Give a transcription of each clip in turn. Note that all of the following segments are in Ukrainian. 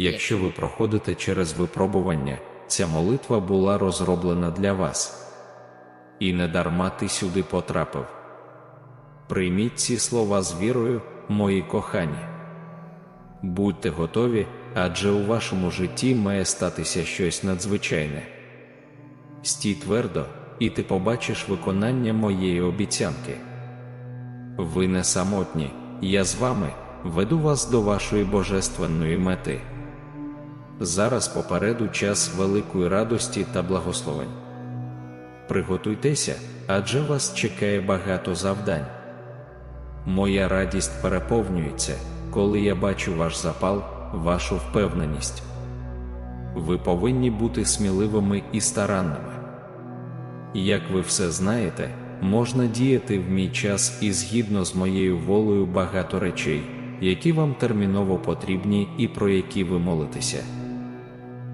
Якщо ви проходите через випробування, ця молитва була розроблена для вас. І не дарма ти сюди потрапив. Прийміть ці слова з вірою, мої кохані. Будьте готові, адже у вашому житті має статися щось надзвичайне. Стій твердо, і ти побачиш виконання моєї обіцянки. Ви не самотні, я з вами веду вас до вашої божественної мети. Зараз попереду час великої радості та благословень. Приготуйтеся, адже вас чекає багато завдань. Моя радість переповнюється, коли я бачу ваш запал, вашу впевненість. Ви повинні бути сміливими і старанними. Як ви все знаєте, можна діяти в мій час і згідно з моєю волею багато речей, які вам терміново потрібні і про які ви молитеся.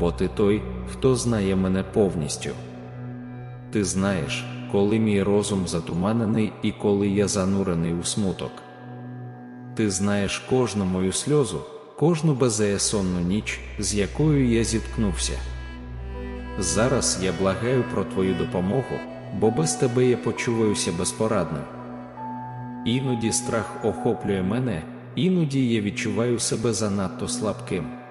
бо ти той, хто знає мене повністю. Ти знаєш, коли мій розум затуманений і коли я занурений у смуток. Ти знаєш кожну мою сльозу, кожну беззаєсонну ніч, з якою я зіткнувся. Зараз я благаю про твою допомогу, бо без тебе я почуваюся безпорадним. Іноді страх охоплює мене, іноді я відчуваю себе занадто слабким.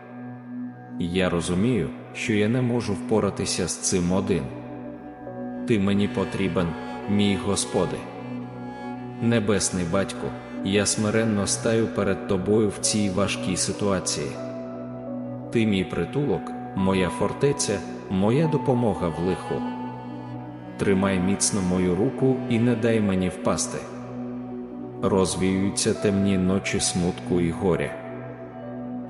Я розумію, що я не можу впоратися з цим один. Ти мені потрібен, мій Господи. Небесний Батько, я смиренно стаю перед Тобою в цій важкій ситуації. Ти мій притулок, моя фортеця, моя допомога в лиху. Тримай міцно мою руку і не дай мені впасти. Розвіюються темні ночі смутку і горя.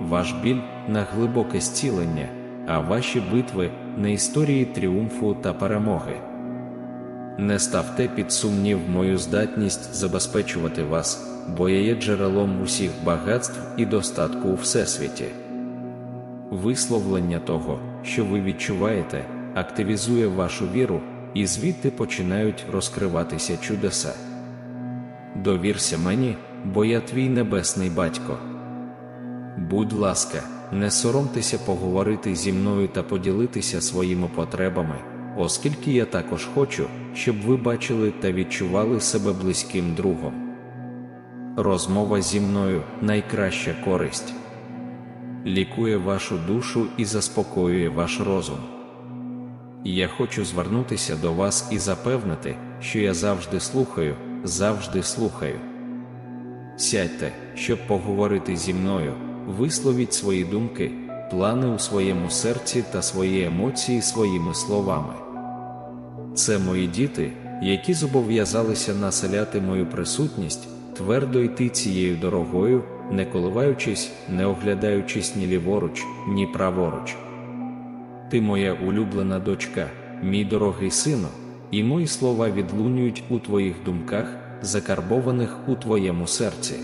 ваш біль на глибоке зцілення, а ваші битви на історії тріумфу та перемоги. Не ставте під сумнів мою здатність забезпечувати вас, бо я є джерелом усіх багатств і достатку у всесвіті. Висловлення того, що ви відчуваєте, активізує вашу віру, і звідти починають розкриватися чудеса. Довірся мені, бо я твій небесний батько. Будь ласка, не соромтеся поговорити зі мною та поділитися своїми потребами, оскільки я також хочу, щоб ви бачили та відчували себе близьким другом. Розмова зі мною найкраща користь, лікує вашу душу і заспокоює ваш розум. Я хочу звернутися до вас і запевнити, що я завжди слухаю, завжди слухаю. Сядьте, щоб поговорити зі мною, висловіть свої думки, плани у своєму серці та свої емоції своїми словами. Це мої діти, які зобов'язалися населяти мою присутність, твердо йти цією дорогою, не коливаючись, не оглядаючись ні ліворуч, ні праворуч. Ти моя улюблена дочка, мій дорогий сину, і мої слова відлунюють у твоїх думках, закарбованих у твоєму серці.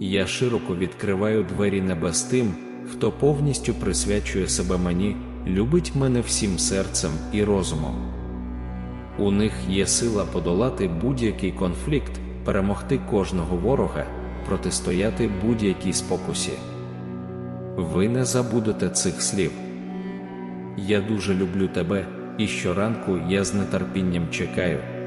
Я широко відкриваю двері небес тим, хто повністю присвячує себе мені, любить мене всім серцем і розумом. У них є сила подолати будь-який конфлікт, перемогти кожного ворога, протистояти будь-якій спокусі. Ви не забудете цих слів. Я дуже люблю тебе, і щоранку я з нетерпінням чекаю,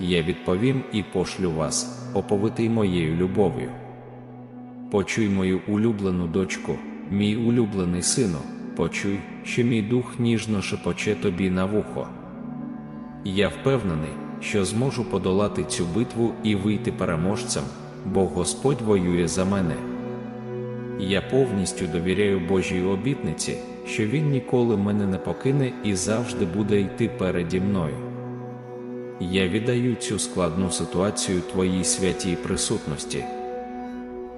я відповім і пошлю вас, оповитий моєю любов'ю. Почуй мою улюблену дочку, мій улюблений сину, почуй, що мій дух ніжно шепоче тобі на вухо. Я впевнений, що зможу подолати цю битву і вийти переможцем, бо Господь воює за мене. Я повністю довіряю Божій обітниці, що Він ніколи мене не покине і завжди буде йти переді мною. Я віддаю цю складну ситуацію Твоїй святій присутності.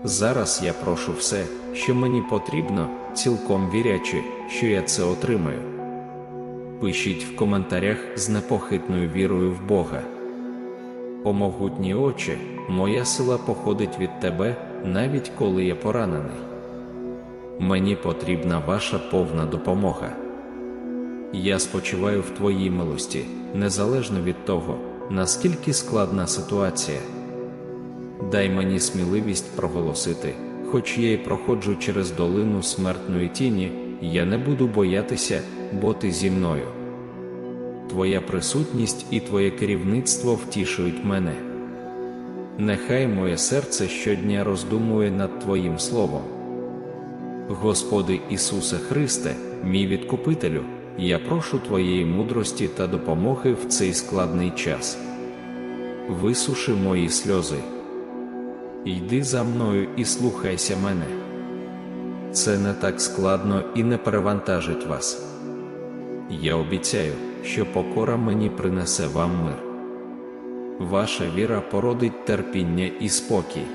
Зараз я прошу все, що мені потрібно, цілком вірячи, що я це отримаю. Пишіть в коментарях з непохитною вірою в Бога. О могутні очі, моя сила походить від тебе, навіть коли я поранений. Мені потрібна ваша повна допомога. Я спочиваю в Твоїй милості, незалежно від того, наскільки складна ситуація. Дай мені сміливість проголосити, хоч я й проходжу через долину смертної тіні, я не буду боятися, бо ти зі мною. Твоя присутність і Твоє керівництво втішують мене. Нехай моє серце щодня роздумує над Твоїм Словом. Господи Ісусе Христе, мій відкупителю, я прошу Твоєї мудрості та допомоги в цей складний час. Висуши мої сльози. Йди за мною і слухайся мене. Це не так складно і не перевантажить вас. Я обіцяю, що покора мені принесе вам мир. Ваша віра породить терпіння і спокій.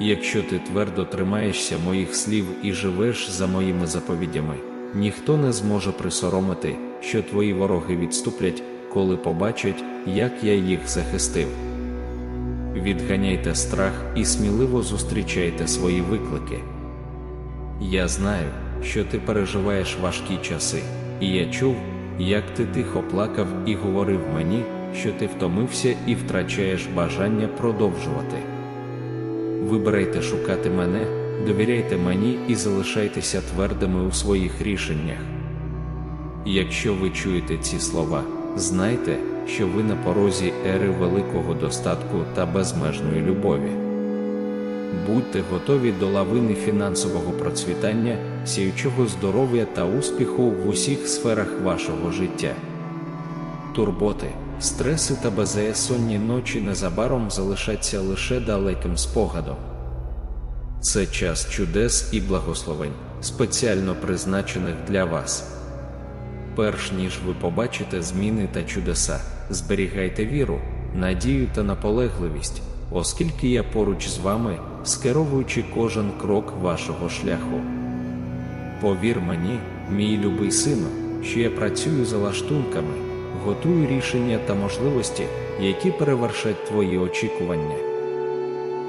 Якщо ти твердо тримаєшся моїх слів і живеш за моїми заповідями, ніхто не зможе присоромити, що твої вороги відступлять, коли побачать, як я їх захистив. Відганяйте страх і сміливо зустрічайте свої виклики. Я знаю, що ти переживаєш важкі часи, і я чув, як ти тихо плакав і говорив мені, що ти втомився і втрачаєш бажання продовжувати. Вибирайте шукати мене, довіряйте мені і залишайтеся твердими у своїх рішеннях. Якщо ви чуєте ці слова, знайте, що ви на порозі ери великого достатку та безмежної любові. Будьте готові до лавини фінансового процвітання, сіючого здоров'я та успіху в усіх сферах вашого життя. Турботи, стреси та безсонні ночі незабаром залишаться лише далеким спогадом. Це час чудес і благословень, спеціально призначених для вас. Перш ніж ви побачите зміни та чудеса, зберігайте віру, надію та наполегливість, оскільки я поруч з вами, скеровуючи кожен крок вашого шляху. Повір мені, мій любий сину, що я працюю за лаштунками, готую рішення та можливості, які перевершать твої очікування.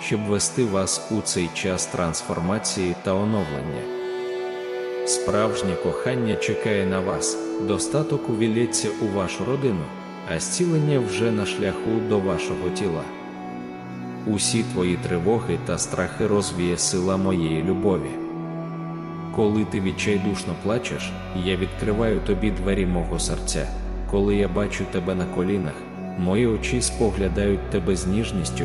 щоб вести вас у цей час трансформації та оновлення. Справжнє кохання чекає на вас, достаток увілється у вашу родину, а зцілення вже на шляху до вашого тіла. Усі твої тривоги та страхи розвіє сила моєї любові. Коли ти відчайдушно плачеш, я відкриваю тобі двері мого серця. Коли я бачу тебе на колінах, мої очі споглядають тебе з ніжністю,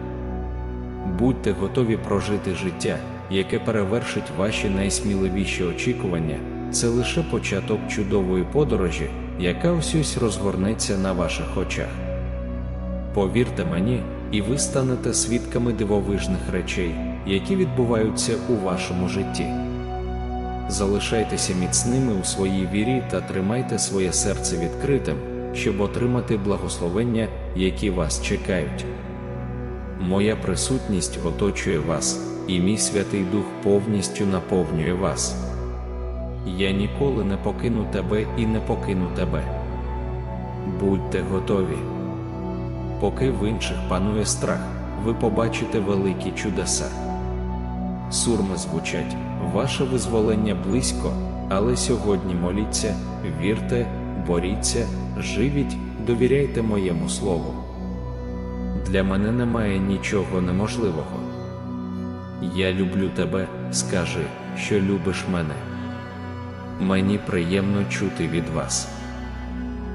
Будьте готові прожити життя, яке перевершить ваші найсміливіші очікування. Це лише початок чудової подорожі, яка ось розгорнеться на ваших очах. Повірте мені, і ви станете свідками дивовижних речей, які відбуваються у вашому житті. Залишайтеся міцними у своїй вірі та тримайте своє серце відкритим, щоб отримати благословення, які вас чекають. Моя присутність оточує вас, і мій Святий Дух повністю наповнює вас. Я ніколи не покину тебе і не покину тебе. Будьте готові. Поки в інших панує страх, ви побачите великі чудеса. Сурми звучать, ваше визволення близько, але сьогодні моліться, вірте, боріться, живіть, довіряйте моєму слову. Для мене немає нічого неможливого. Я люблю тебе, скажи, що любиш мене. Мені приємно чути від вас.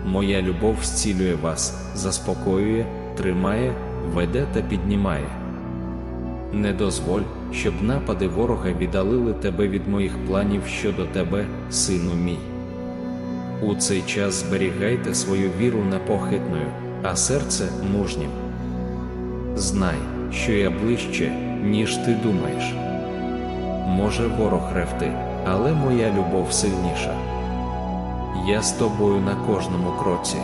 Моя любов зцілює вас, заспокоює, тримає, веде та піднімає. Не дозволь, щоб напади ворога віддалили тебе від моїх планів щодо тебе, сину мій. У цей час зберігайте свою віру непохитною, а серце мужнім. Знай, що я ближче, ніж ти думаєш. Може ворог ревти, але моя любов сильніша. Я з тобою на кожному кроці.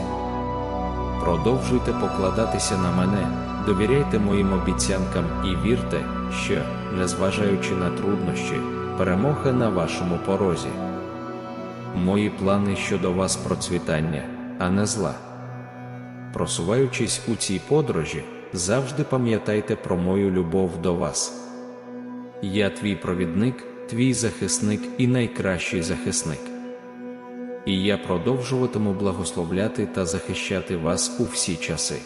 Продовжуйте покладатися на мене, довіряйте моїм обіцянкам і вірте, що, незважаючи на труднощі, перемога на вашому порозі. Мої плани щодо вас процвітання, а не зла. Просуваючись у цій подорожі, завжди пам'ятайте про мою любов до вас. Я твій провідник, твій захисник і найкращий захисник. І я продовжуватиму благословляти та захищати вас у всі часи.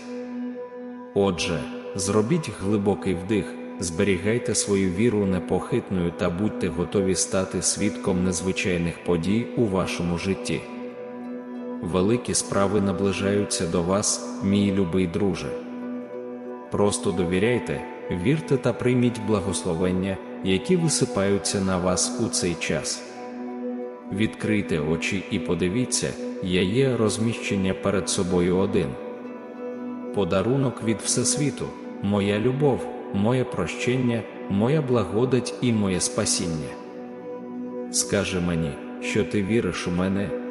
Отже, зробіть глибокий вдих, зберігайте свою віру непохитною та будьте готові стати свідком незвичайних подій у вашому житті. Великі справи наближаються до вас, мій любий друже. Просто довіряйте, вірте та прийміть благословення, які висипаються на вас у цей час. Відкрийте очі і подивіться, я є розміщення перед собою один. Подарунок від Всесвіту, моя любов, моє прощення, моя благодать і моє спасіння. Скажи мені, що ти віриш у мене,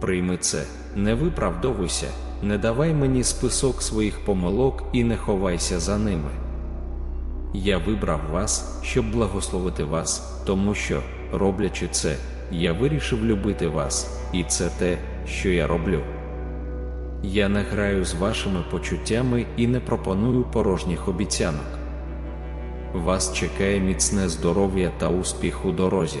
Прийми це, не виправдовуйся, не давай мені список своїх помилок і не ховайся за ними. Я вибрав вас, щоб благословити вас, тому що, роблячи це, я вирішив любити вас, і це те, що я роблю. Я не граю з вашими почуттями і не пропоную порожніх обіцянок. Вас чекає міцне здоров'я та успіх у дорозі.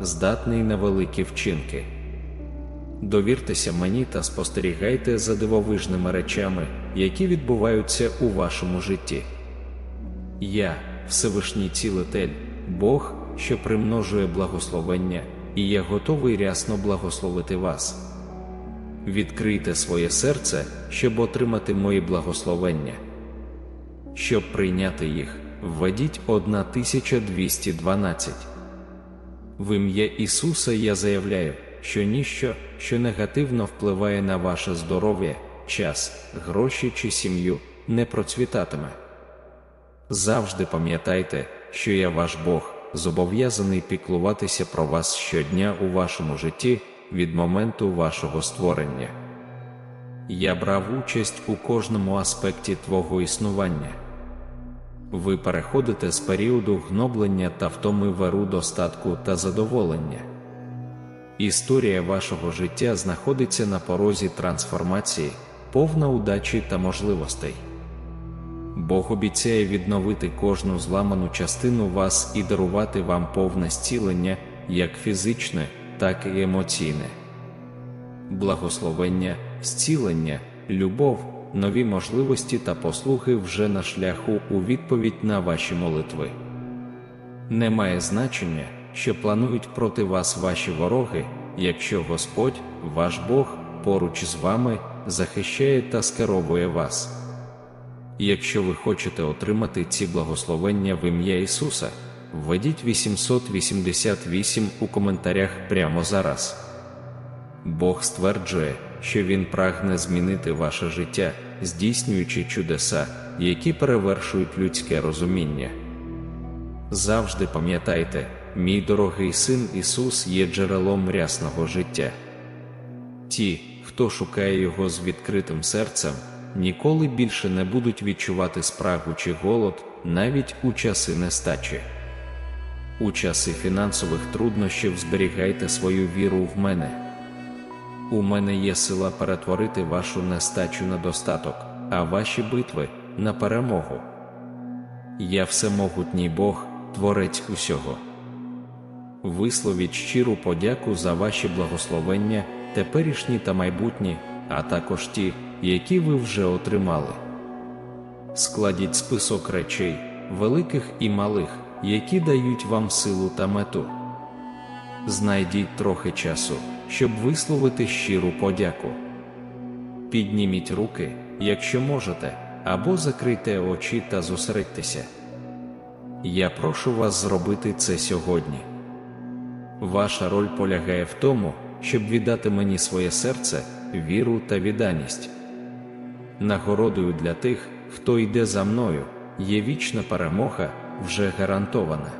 здатний на великі вчинки. Довіртеся мені та спостерігайте за дивовижними речами, які відбуваються у вашому житті. Я, Всевишній цілитель, Бог, що примножує благословення, і я готовий рясно благословити вас. Відкрийте своє серце, щоб отримати мої благословення. Щоб прийняти їх, введіть 1212. В ім'я Ісуса я заявляю, що ніщо, що негативно впливає на ваше здоров'я, час, гроші чи сім'ю, не процвітатиме. Завжди пам'ятайте, що я ваш Бог, зобов'язаний піклуватися про вас щодня у вашому житті від моменту вашого створення. Я брав участь у кожному аспекті твого існування. Ви переходите з періоду гноблення та втоми веру достатку та задоволення. Історія вашого життя знаходиться на порозі трансформації, повна удачі та можливостей. Бог обіцяє відновити кожну зламану частину вас і дарувати вам повне зцілення, як фізичне, так і емоційне. Благословення, зцілення, любов, нові можливості та послуги вже на шляху у відповідь на ваші молитви. Немає значення, що планують проти вас ваші вороги, якщо Господь, ваш Бог, поруч з вами захищає та скеровує вас. Якщо ви хочете отримати ці благословення в ім'я Ісуса, введіть 888 у коментарях прямо зараз. Бог стверджує, що Він прагне змінити ваше життя, здійснюючи чудеса, які перевершують людське розуміння. Завжди пам'ятайте, мій дорогий син Ісус є джерелом рясного життя. Ті, хто шукає Його з відкритим серцем, ніколи більше не будуть відчувати спрагу чи голод навіть у часи нестачі. У часи фінансових труднощів зберігайте свою віру в мене. У мене є сила перетворити вашу нестачу на достаток, а ваші битви на перемогу. Я всемогутній Бог, творець усього. Висловіть щиру подяку за ваші благословення, теперішні та майбутні, а також ті, які ви вже отримали. Складіть список речей, великих і малих, які дають вам силу та мету. Знайдіть трохи часу, щоб висловити щиру подяку. Підніміть руки, якщо можете, або закрийте очі та зосередьтеся. Я прошу вас зробити це сьогодні. Ваша роль полягає в тому, щоб віддати мені своє серце, віру та відданість. Нагородою для тих, хто йде за мною, є вічна перемога, вже гарантована.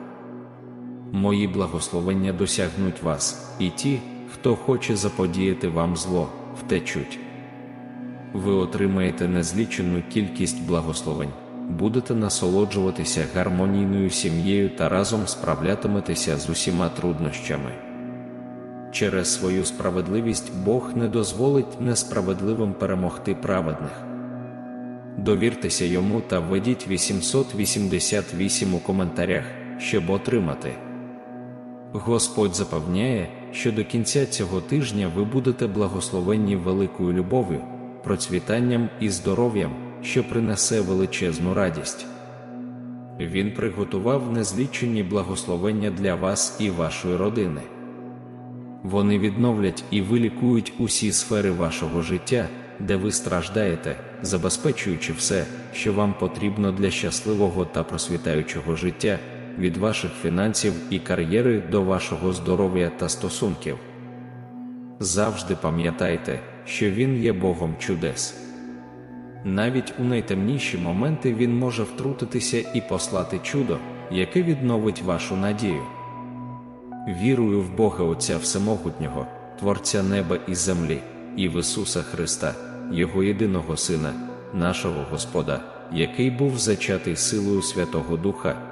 Мої благословення досягнуть вас, і ті, хто хоче заподіяти вам зло, втечуть. Ви отримаєте незлічену кількість благословень, будете насолоджуватися гармонійною сім'єю та разом справлятиметеся з усіма труднощами. Через свою справедливість Бог не дозволить несправедливим перемогти праведних. Довіртеся йому та введіть 888 у коментарях, щоб отримати. Господь запевняє, що до кінця цього тижня ви будете благословенні великою любов'ю, процвітанням і здоров'ям, що принесе величезну радість. Він приготував незлічені благословення для вас і вашої родини. Вони відновлять і вилікують усі сфери вашого життя, де ви страждаєте, забезпечуючи все, що вам потрібно для щасливого та просвітаючого життя від ваших фінансів і кар'єри до вашого здоров'я та стосунків. Завжди пам'ятайте, що Він є Богом чудес. Навіть у найтемніші моменти Він може втрутитися і послати чудо, яке відновить вашу надію. Вірую в Бога Отця Всемогутнього, Творця неба і землі, і в Ісуса Христа, Його єдиного Сина, нашого Господа, який був зачатий силою Святого Духа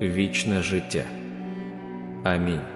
вічне життя. Амінь.